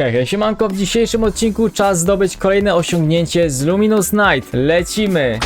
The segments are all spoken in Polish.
Hej, siemanko, w dzisiejszym odcinku czas zdobyć kolejne osiągnięcie z Luminous Night. Lecimy!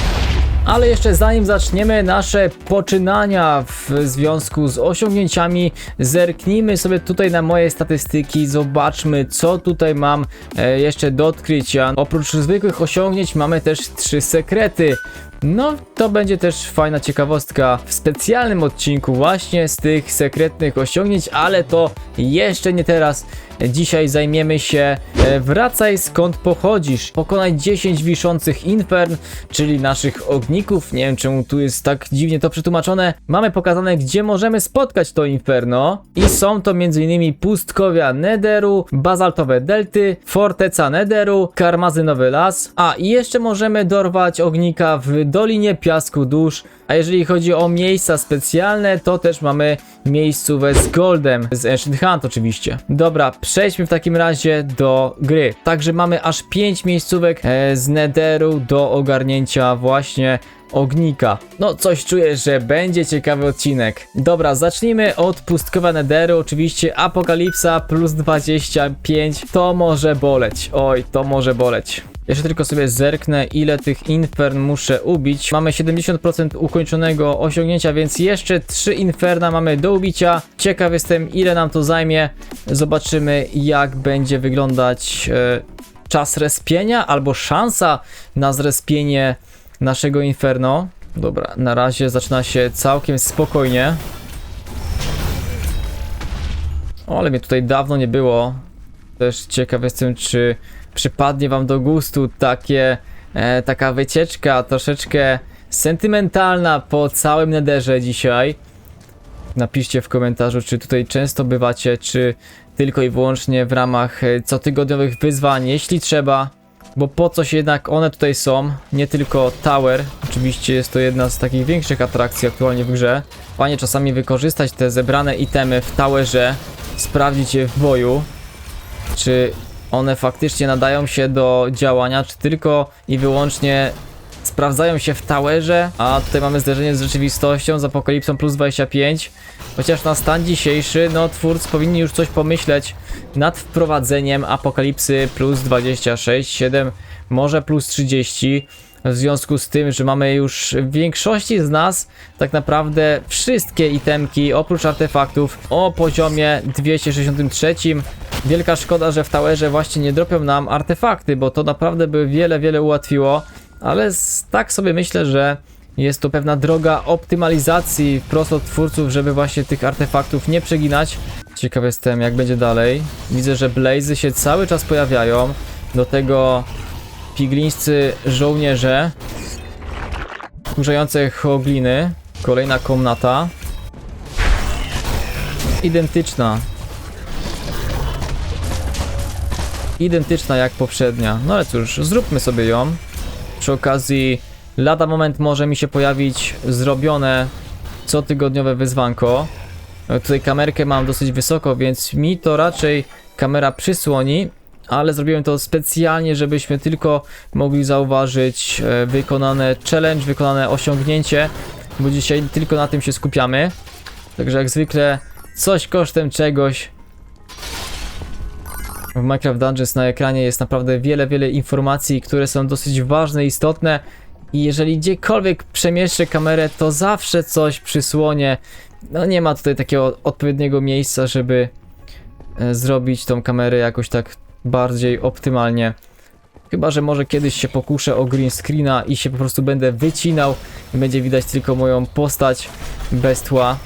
Ale jeszcze zanim zaczniemy nasze poczynania w związku z osiągnięciami, zerknijmy sobie tutaj na moje statystyki, zobaczmy co tutaj mam e, jeszcze do odkrycia. Oprócz zwykłych osiągnięć mamy też trzy sekrety. No, to będzie też fajna ciekawostka w specjalnym odcinku właśnie z tych sekretnych osiągnięć, ale to jeszcze nie teraz. Dzisiaj zajmiemy się e, Wracaj skąd pochodzisz. Pokonaj 10 wiszących infern, czyli naszych ogników. Nie wiem czemu tu jest tak dziwnie to przetłumaczone. Mamy pokazane gdzie możemy spotkać to inferno i są to m.in. pustkowia Nederu, bazaltowe delty, forteca Nederu, karmazynowy las, a i jeszcze możemy dorwać ognika w Dolinie Piasku Dusz. A jeżeli chodzi o miejsca specjalne, to też mamy miejscówę z Goldem, z Ancient Hunt oczywiście. Dobra, przejdźmy w takim razie do gry. Także mamy aż 5 miejscówek e, z Netheru do ogarnięcia właśnie ognika. No coś czuję, że będzie ciekawy odcinek. Dobra, zacznijmy od pustkowa Netheru, oczywiście Apokalipsa plus 25, to może boleć, oj, to może boleć. Jeszcze tylko sobie zerknę, ile tych infern muszę ubić. Mamy 70% ukończonego osiągnięcia, więc jeszcze 3 inferna mamy do ubicia. Ciekaw jestem, ile nam to zajmie. Zobaczymy, jak będzie wyglądać e, czas respienia, albo szansa na zrespienie naszego inferno. Dobra, na razie zaczyna się całkiem spokojnie. O, ale mnie tutaj dawno nie było. Też ciekaw jestem, czy przypadnie wam do gustu takie, e, taka wycieczka troszeczkę sentymentalna po całym nederze dzisiaj. Napiszcie w komentarzu, czy tutaj często bywacie, czy tylko i wyłącznie w ramach e, cotygodniowych wyzwań, jeśli trzeba. Bo po coś jednak one tutaj są, nie tylko Tower. Oczywiście jest to jedna z takich większych atrakcji aktualnie w grze. Fajnie czasami wykorzystać te zebrane itemy w Towerze, sprawdzić je w boju, czy one faktycznie nadają się do działania, czy tylko i wyłącznie sprawdzają się w Towerze, a tutaj mamy zderzenie z rzeczywistością, z Apokalipsą plus 25. Chociaż na stan dzisiejszy, no twórcy powinni już coś pomyśleć nad wprowadzeniem Apokalipsy plus 26, 7, może plus 30. W związku z tym, że mamy już w większości z nas tak naprawdę wszystkie itemki oprócz artefaktów o poziomie 263. Wielka szkoda, że w Towerze właśnie nie dropią nam artefakty, bo to naprawdę by wiele, wiele ułatwiło. Ale tak sobie myślę, że jest to pewna droga optymalizacji wprost od twórców, żeby właśnie tych artefaktów nie przeginać. Ciekaw jestem, jak będzie dalej. Widzę, że blazy się cały czas pojawiają. Do tego piglińscy żołnierze. Kurzające hogliny. Kolejna komnata. Identyczna. Identyczna jak poprzednia. No ale cóż, zróbmy sobie ją. Przy okazji, lada moment może mi się pojawić zrobione cotygodniowe wyzwanko. Tutaj kamerkę mam dosyć wysoko, więc mi to raczej kamera przysłoni, ale zrobiłem to specjalnie, żebyśmy tylko mogli zauważyć e, wykonane challenge, wykonane osiągnięcie, bo dzisiaj tylko na tym się skupiamy. Także jak zwykle coś kosztem czegoś. W Minecraft Dungeons na ekranie jest naprawdę wiele, wiele informacji, które są dosyć ważne, istotne. I jeżeli gdziekolwiek przemieszczę kamerę, to zawsze coś przysłonię. No nie ma tutaj takiego odpowiedniego miejsca, żeby e, zrobić tą kamerę jakoś tak bardziej optymalnie. Chyba, że może kiedyś się pokuszę o green screena i się po prostu będę wycinał i będzie widać tylko moją postać bez tła.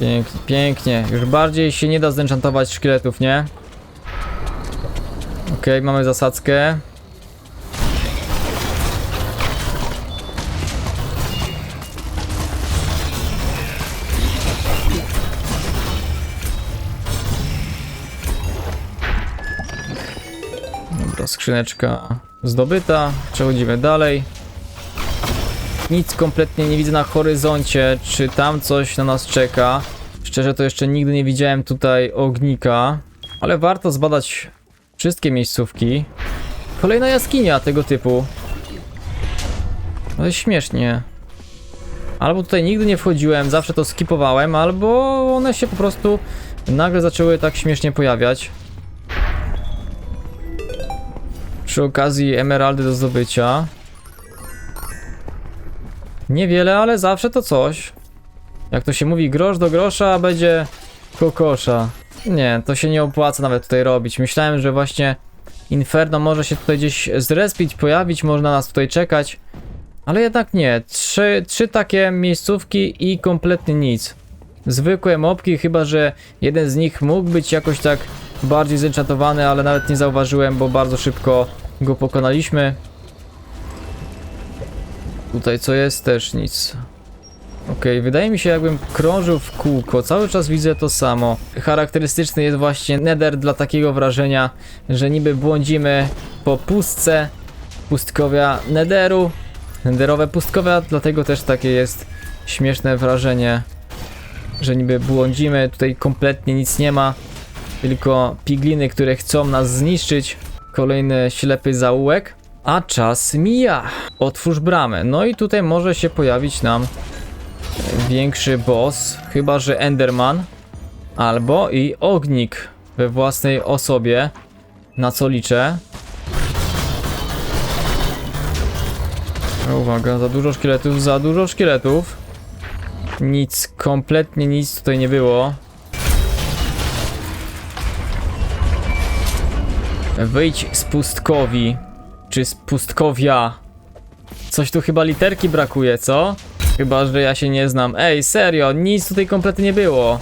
Pięknie, pięknie. Już bardziej się nie da zenchantować szkieletów, nie? Okej, mamy zasadzkę. Skrzyneczka zdobyta. Przechodzimy dalej. Nic kompletnie nie widzę na horyzoncie, czy tam coś na nas czeka. Szczerze to jeszcze nigdy nie widziałem tutaj ognika, ale warto zbadać wszystkie miejscówki. Kolejna jaskinia tego typu. Ale śmiesznie. Albo tutaj nigdy nie wchodziłem, zawsze to skipowałem, albo one się po prostu nagle zaczęły tak śmiesznie pojawiać. Przy okazji emeraldy do zdobycia. Niewiele, ale zawsze to coś. Jak to się mówi, grosz do grosza, a będzie kokosza. Nie, to się nie opłaca nawet tutaj robić. Myślałem, że właśnie Inferno może się tutaj gdzieś zrespić, pojawić, można nas tutaj czekać. Ale jednak nie. Trzy, trzy takie miejscówki i kompletnie nic. Zwykłe mopki, chyba że jeden z nich mógł być jakoś tak bardziej zenchantowany, ale nawet nie zauważyłem, bo bardzo szybko go pokonaliśmy. Tutaj co jest? Też nic. Okej, wydaje mi się jakbym krążył w kółko, cały czas widzę to samo. Charakterystyczny jest właśnie Nether dla takiego wrażenia, że niby błądzimy po pustce pustkowia Netheru, Netherowe pustkowia, dlatego też takie jest śmieszne wrażenie, że niby błądzimy, tutaj kompletnie nic nie ma, tylko pigliny, które chcą nas zniszczyć. Kolejny ślepy zaułek, a czas mija. Otwórz bramę, no i tutaj może się pojawić nam większy boss, chyba że Enderman, albo i ognik we własnej osobie, na co liczę. Uwaga, za dużo szkieletów, za dużo szkieletów. Nic, kompletnie nic tutaj nie było. Wyjdź z pustkowi, czy z pustkowia. Coś tu chyba literki brakuje, co? Chyba, że ja się nie znam. Ej, serio, nic tutaj kompletnie nie było.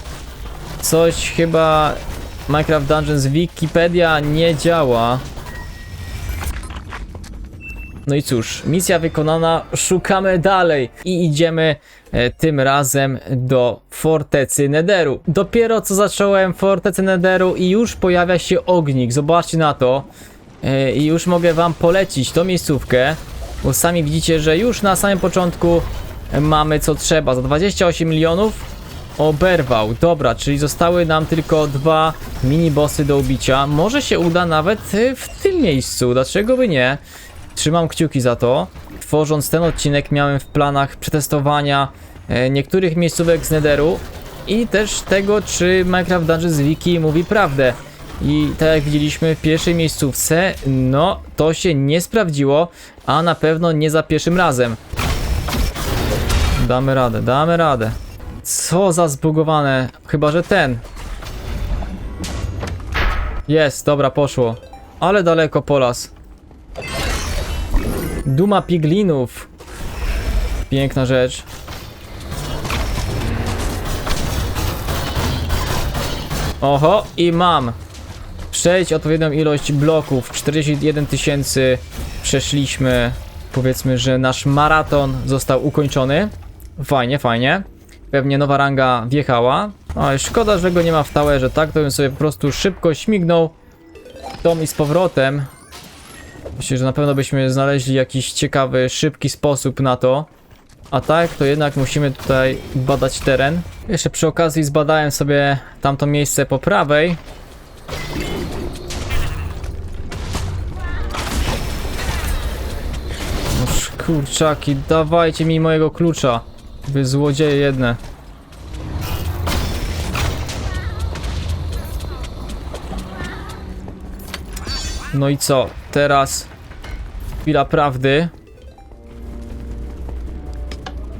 Coś chyba Minecraft Dungeons Wikipedia nie działa. No i cóż, misja wykonana, szukamy dalej i idziemy e, tym razem do fortecy Netheru. Dopiero co zacząłem fortecę Netheru i już pojawia się ognik, zobaczcie na to. E, I już mogę wam polecić tą miejscówkę, bo sami widzicie, że już na samym początku mamy co trzeba. Za 28 milionów oberwał. Dobra, czyli zostały nam tylko dwa mini-bossy do ubicia. Może się uda nawet y, w tym miejscu, dlaczego by nie? Trzymam kciuki za to. Tworząc ten odcinek miałem w planach przetestowania e, niektórych miejscówek z Netheru i też tego, czy Minecraft Dungeons Wiki mówi prawdę. I tak jak widzieliśmy w pierwszej miejscówce, no to się nie sprawdziło, a na pewno nie za pierwszym razem. Damy radę, damy radę. Co za zbugowane. Chyba, że ten. Jest, dobra, poszło. Ale daleko polas. Duma piglinów. Piękna rzecz. Oho, i mam. Przejdź odpowiednią ilość bloków. 41 tysięcy przeszliśmy. Powiedzmy, że nasz maraton został ukończony. Fajnie, fajnie. Pewnie nowa ranga wjechała. Ale szkoda, że go nie ma w towerze, tak? To bym sobie po prostu szybko śmignął tą i z powrotem. Myślę, że na pewno byśmy znaleźli jakiś ciekawy, szybki sposób na to. A tak, to jednak musimy tutaj badać teren. Jeszcze przy okazji zbadałem sobie tamto miejsce po prawej. Noż kurczaki, dawajcie mi mojego klucza. Wy złodzieje jedne. No i co? Teraz chwila prawdy.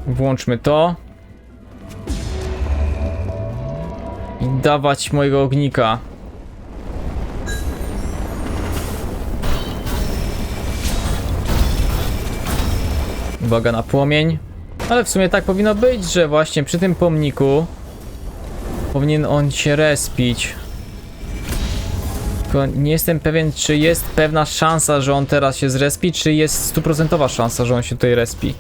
Włączmy to. I dawać mojego ognika. Uwaga na płomień. Ale w sumie tak powinno być, że właśnie przy tym pomniku powinien on się respić. Tylko nie jestem pewien, czy jest pewna szansa, że on teraz się zrespi, czy jest stuprocentowa szansa, że on się tutaj respi.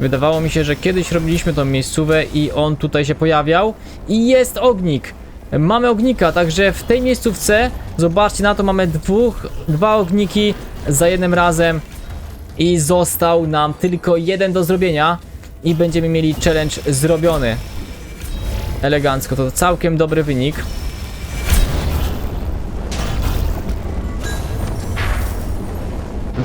Wydawało mi się, że kiedyś robiliśmy tą miejscówę i on tutaj się pojawiał i jest ognik. Mamy ognika, także w tej miejscówce, zobaczcie na to, mamy dwóch, dwa ogniki za jednym razem i został nam tylko jeden do zrobienia i będziemy mieli challenge zrobiony. Elegancko, to całkiem dobry wynik.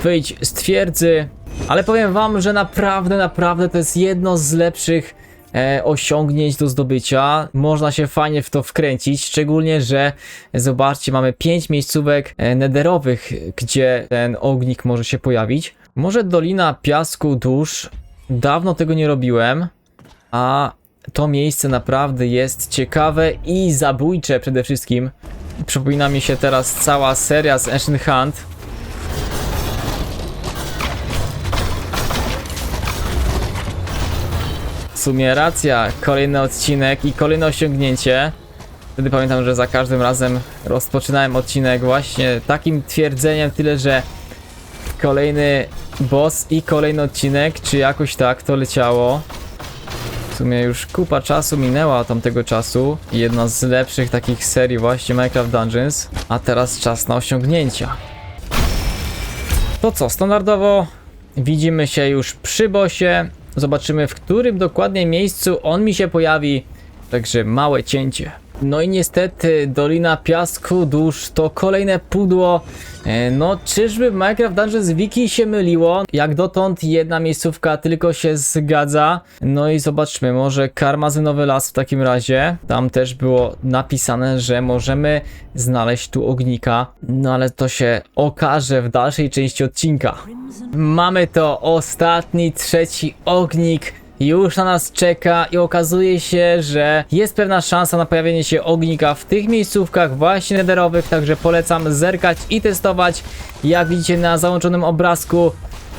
Wyjdź z twierdzy, ale powiem wam, że naprawdę, naprawdę to jest jedno z lepszych e, osiągnięć do zdobycia. Można się fajnie w to wkręcić, szczególnie, że zobaczcie, mamy 5 miejscówek e, nederowych, gdzie ten ognik może się pojawić. Może Dolina Piasku Dusz. Dawno tego nie robiłem, a to miejsce naprawdę jest ciekawe i zabójcze przede wszystkim. Przypomina mi się teraz cała seria z Ancient Hunt. Sumie racja, kolejny odcinek i kolejne osiągnięcie. Wtedy pamiętam, że za każdym razem rozpoczynałem odcinek właśnie takim twierdzeniem, tyle że kolejny boss i kolejny odcinek, czy jakoś tak to leciało. W sumie już kupa czasu minęła od tamtego czasu. Jedna z lepszych takich serii właśnie Minecraft Dungeons. A teraz czas na osiągnięcia. To co, standardowo widzimy się już przy bosie. Zobaczymy w którym dokładnie miejscu on mi się pojawi. Także małe cięcie. No i niestety Dolina Piasku Dusz to kolejne pudło. E, No czyżby Minecraft Dungeons Wiki się myliło? Jak dotąd jedna miejscówka tylko się zgadza. No i zobaczmy, może karmazynowy las w takim razie. Tam też było napisane, że możemy znaleźć tu ognika. No ale to się okaże w dalszej części odcinka. Mamy to, ostatni, trzeci ognik już na nas czeka i okazuje się, że jest pewna szansa na pojawienie się ognika w tych miejscówkach właśnie nederowych, także polecam zerkać i testować. Jak widzicie na załączonym obrazku,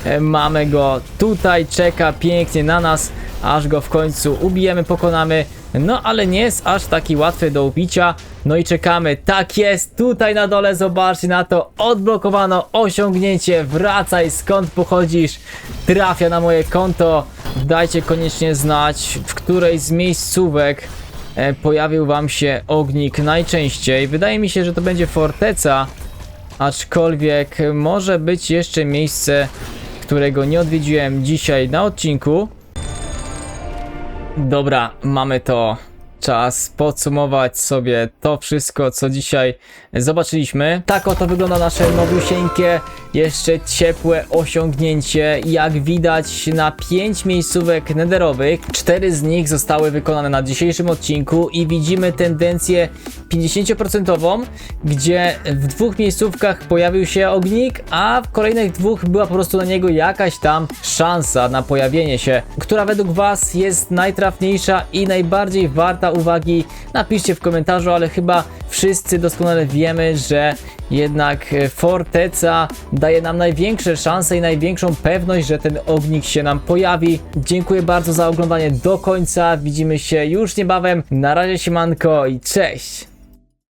e, mamy go tutaj, czeka pięknie na nas, aż go w końcu ubijemy, pokonamy. No ale nie jest aż taki łatwy do ubicia. No i czekamy. Tak jest, tutaj na dole zobaczcie na to. Odblokowano osiągnięcie. Wracaj skąd pochodzisz. Trafia na moje konto. Dajcie koniecznie znać, w której z miejscówek e, pojawił wam się ognik najczęściej. Wydaje mi się, że to będzie forteca. Aczkolwiek może być jeszcze miejsce, którego nie odwiedziłem dzisiaj na odcinku. Dobra, mamy to. Czas podsumować sobie to wszystko, co dzisiaj zobaczyliśmy. Tak oto wygląda nasze nowusieńkie, jeszcze ciepłe osiągnięcie. Jak widać na 5 miejscówek nederowych, 4 z nich zostały wykonane na dzisiejszym odcinku i widzimy tendencję 50%, gdzie w dwóch miejscówkach pojawił się ognik, a w kolejnych dwóch była po prostu na niego jakaś tam szansa na pojawienie się. Która według Was jest najtrafniejsza i najbardziej warta uwagi? Napiszcie w komentarzu, ale chyba wszyscy doskonale wiemy, że jednak e, Forteca daje nam największe szanse i największą pewność, że ten ognik się nam pojawi. Dziękuję bardzo za oglądanie do końca. Widzimy się już niebawem. Na razie siemanko i cześć!